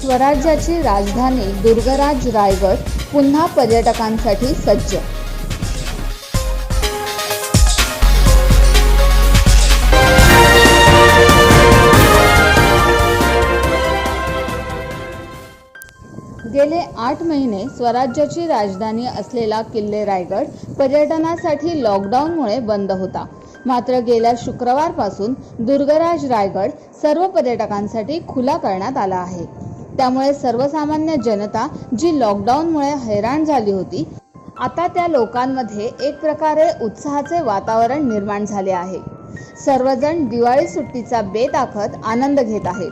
स्वराज्याची राजधानी दुर्गराज रायगड पुन्हा पर्यटकांसाठी सज्ज. गेले आठ महिने स्वराज्याची राजधानी असलेला किल्ले रायगड पर्यटनासाठी लॉकडाऊनमुळे बंद होता. मात्र गेल्या शुक्रवारपासून दुर्गराज रायगड सर्व पर्यटकांसाठी खुला करण्यात आला आहे. त्यामुळे सर्वसामान्य जनता जी लॉकडाऊनमुळे हैराण झाली होती आता त्या लोकांमध्ये एक प्रकारे उत्साहाचे वातावरण निर्माण झाले आहे. सर्वजण दिवाळी सुट्टीचा बेत आखत आनंद घेत आहेत.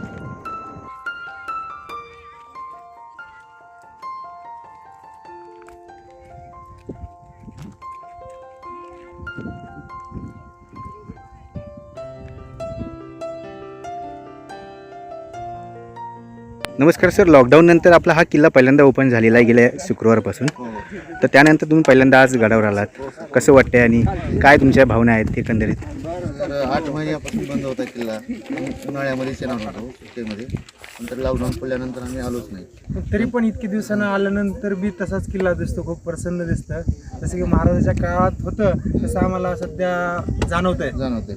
नमस्कार सर लॉकडाऊन नंतर आपला हा किल्ला पहिल्यांदा ओपन झालेला आहे गेल्या शुक्रवारपासून. तर त्यानंतर तुम्ही पहिल्यांदा आज गडावर आलात. कसं वाटतंय आणि काय तुमच्या भावना आहेत एकंदरीत? तर आठ महिन्यापासून बंद होता किल्ला. उन्हाळ्यामध्येच येणार होतो सुट्टीमध्ये. नंतर लॉकडाऊन पडल्यानंतर आम्ही आलोच नाही. तरी पण इतके दिवसानं आल्यानंतर बी तसाच किल्ला दिसतो खूप प्रसन्न दिसतं. जसं की महाराजाच्या काळात होतं तसं आम्हाला सध्या जाणवत आहे जाणवते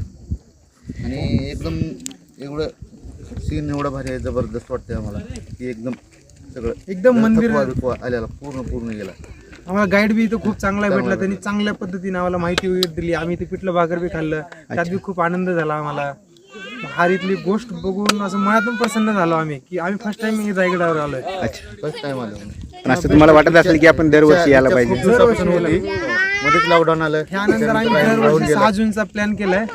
आणि एकदम एवढं सीन एवढं भारी आहे जबरदस्त वाटतंय आम्हाला. की एकदम सगळं एकदम मंदिर- बिकवा आलेला पूर्ण पूर्ण गेला. आम्हाला गाईड बी इथं खूप चांगला भेटला. त्यांनी चांगल्या पद्धतीने आम्हाला माहिती वगैरे दिली. आम्ही ते पिठलं भाकर बी खाल्लं. त्यात बी खूप आनंद झाला आम्हाला. हारीतली गोष्ट बघून असं मनातून प्रसन्न झालो आम्ही की आम्ही फर्स्ट टाइम रायगडावर आलोय. अच्छा. फर्स्ट टाइम आलो. पण असं तुम्हाला वाटत असेल की आपण दरवर्षी यायला पाहिजे? मध्येच लॉकडाऊन आलं. त्यानंतर आम्ही दरवर्षी. सहा जूनचा प्लॅन केलाय.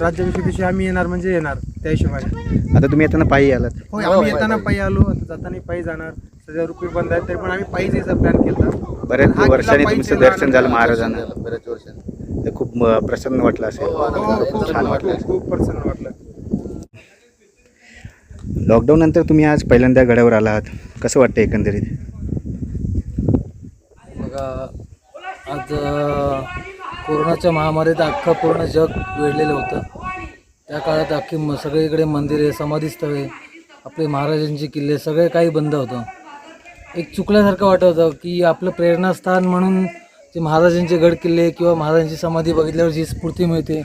राज्याभिषेक दिवशी आम्ही येणार म्हणजे येणार त्या हिशोबाने. आता तुम्ही येताना पायी आलात. होय आम्ही येताना पायी आलो आता जाताना पायी जाणार सध्या रुपये बंद आहेत तरी पण आम्ही पायी जायचा प्लॅन केला. बऱ्याच हा वर्षांनी तुमचं दर्शन झालं महाराजांना. झालं. बऱ्याच वर्षांनी. तर खूप प्रसन्न वाटलं असेल. खूप छान वाटलं खूप- खूप प्रसन्न वाटलं. लॉकडाऊन नंतर तुम्ही आज पहिल्यांदा गडावर आलात. कसं वाटतं एकंदरीत? आज कोरोनाच्या महामारीत अख्खं पूर्ण जग वेढलेलं होतं. त्या काळात अख्खी म सगळीकडे मंदिरे समाधीस्थळे आपले महाराजांचे किल्ले सगळे काही बंद होतं. एक चुकल्यासारखं वाटत होतं की आपलं प्रेरणास्थान म्हणून ते महाराजांचे गड किल्ले किंवा महाराजांची समाधी बघितल्यावर जी स्फूर्ती मिळते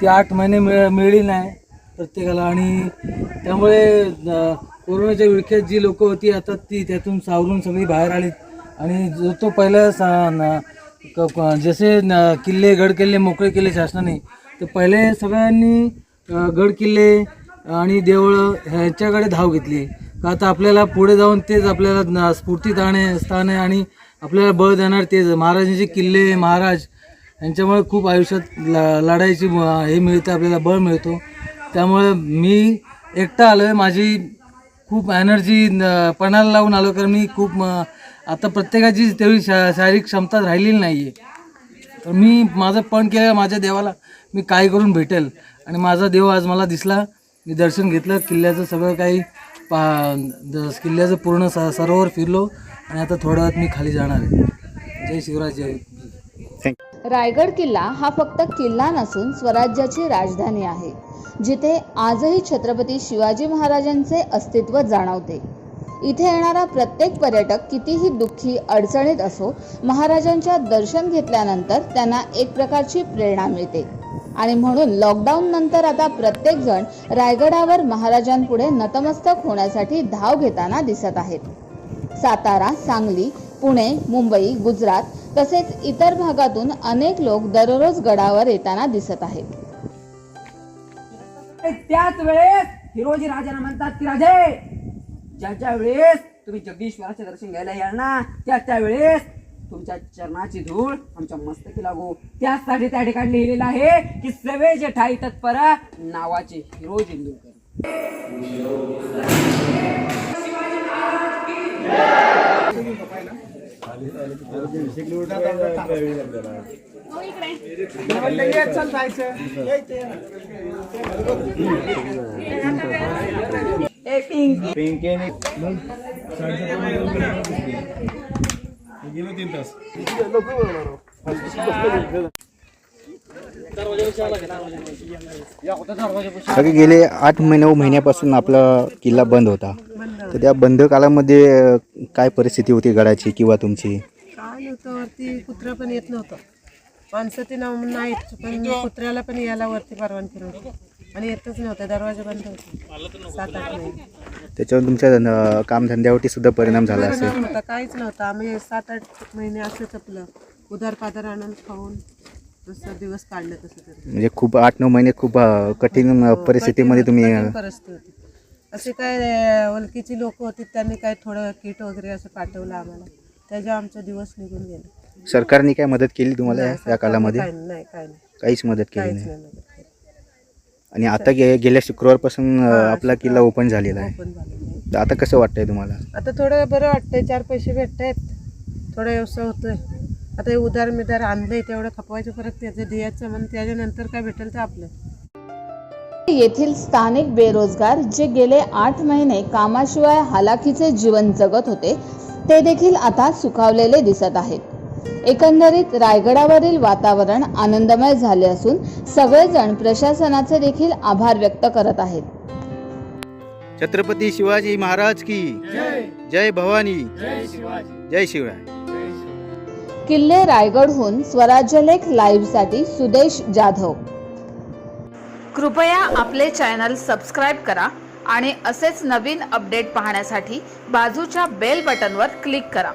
ती आठ महिने मिळ मिळली नाही प्रत्येकाला. आणि त्यामुळे कोरोनाच्या विळख्यात जी लोकं होती आता ती त्यातून सावरून सगळी बाहेर आली आणि जो तो पहिला सा क- क- जसे न- किल्ले गड किल्ले मोकळे केले शासनाने तर पहिले सगळ्यांनी अ, गड किल्ले आणि देवळं ह्याच्याकडे धाव घेतली. का आता आपल्याला पुढे जाऊन तेच आपल्याला न- स्फूर्ती ताणे स्थान आहे आणि आपल्याला बळ देणार तेच. महाराजांचे किल्ले महाराज यांच्यामुळे खूप आयुष्यात ल लढायची म- हे मिळतं आपल्याला बळ मिळतो. त्यामुळे मी एकटा आलो आहे माझी खूप एनर्जी पणाला लावून आलो कारण मी खूप म- आता प्रत्येकाची तेवढी शा शारीरिक क्षमता राहिलेली नाही आहे तर मी माझं पण केलं माझ्या देवाला मी काय करून भेटेल? आणि माझा देव आज मला दिसला मी दर्शन घेतलं किल्ल्याचं सगळं काही पा किल्ल्याचं पूर्ण स सरोवर फिरलो आणि आता थोड्या वेळात मी खाली जाणार आहे. जय शिवराज जय रायगड किल्ला हा फक्त किल्ला नसून स्वराज्याची राजधानी आहे जिथे आजही छत्रपती शिवाजी महाराजांचे अस्तित्व जाणवते. इथे येणारा प्रत्येक पर्यटक कितीही दुःखी अडचणीत असो महाराजांच्या दर्शन घेतल्यानंतर त्यांना एक प्रकारची प्रेरणा मिळते. आणि म्हणून लॉकडाऊन नंतर आता प्रत्येक जण रायगडावर महाराजांपुढे नतमस्तक होण्यासाठी धाव घेताना दिसत आहेत. सातारा सांगली पुणे मुंबई गुजरात तसेच इतर भागातून अनेक लोक दररोज गडावर येताना दिसत आहेत. त्याच वेळेस हिरोजी राजांना म्हणतात की राजे ज्या ज्या वेळेस तुम्ही जगदीश्वराचे दर्शन घ्यायला याल ना त्या त्या वेळेस तुमच्या चरणाची धूळ आमच्या मस्तकी लागू. त्याचसाठी त्या ठिकाणी लिहिलेलं आहे की सवे जे ठाई तत्पर नावाचे हिरोज इंदुरकर सगळे गेले आठ महिने महिन्यापासून आपला किल्ला बंद होता. तर त्या बंद कालामध्ये अ, काय परिस्थिती होती गडाची किंवा तुमची? काय नव्हतं वरती कुत्रा पण येत नव्हतं. माणसं ते नाव नाहीत पण कुत्र्याला पण यायला वरती परवानगी नव्हती. आणि येतच नव्हतं दरवाजे बंद होते. सात आठ महिने त्याच्यावर तुमच्या कामधंद्यावरती सुद्धा परिणाम झाला असेल. परिणाम काहीच नव्हतं. आम्ही सात आठ महिने असंच आपलं उधार पाधार आणून खाऊन तसं दिवस काढले तसं तरी. म्हणजे खूप आठ नऊ महिने खूप अ, कठीण अ, परिस्थितीमध्ये तुम्ही अ, कठीण परिस्थिती होती. असे काय अं, ओळखीची लोक होती त्यांनी काय थोडं किट वगैरे असं पाठवलं आम्हाला. त्याच्या आमचे दिवस निघून गेले. सरकारने काय मदत केली तुम्हाला या- या कालामध्ये? काय नाही काय नाही. काहीच मदत केली काहीच नाही. आणि आता गे गेल्या शुक्रवारपासून आपला किल्ला ओपन झालेला आहे. तर आता कसं वाटतंय तुम्हाला? आता थोडं बरं वाटतंय चार पैसे भेटतायत. थोडा व्यवसाय होतोय. आता हे उधार मिधार आणलंय तेवढं खपवायचं परत त्याचं द्यायचं म्हणून त्याच्यानंतर काय भेटेल तर आपलं. येथील स्थानिक बेरोजगार जे गेले आठ महिने कामाशिवाय हालाखीचे जीवन जगत होते ते देखील आता सुखावलेले दिसत आहेत. एकंदरीत रायगडावरील वातावरण आनंदमय झाले असून सगळेजण प्रशासनाचे देखील आभार व्यक्त करत आहेत. छत्रपती शिवाजी महाराज की जय भवानी जय शिवराय. किल्ले रायगडहून स्वराज्यलेख लाईव्हसाठी सुदेश जाधव. कृपया आपले चॅनल सबस्क्राईब करा आणि असेच नवीन अपडेट पाहण्यासाठी बाजूच्या बेल बटनवर क्लिक करा.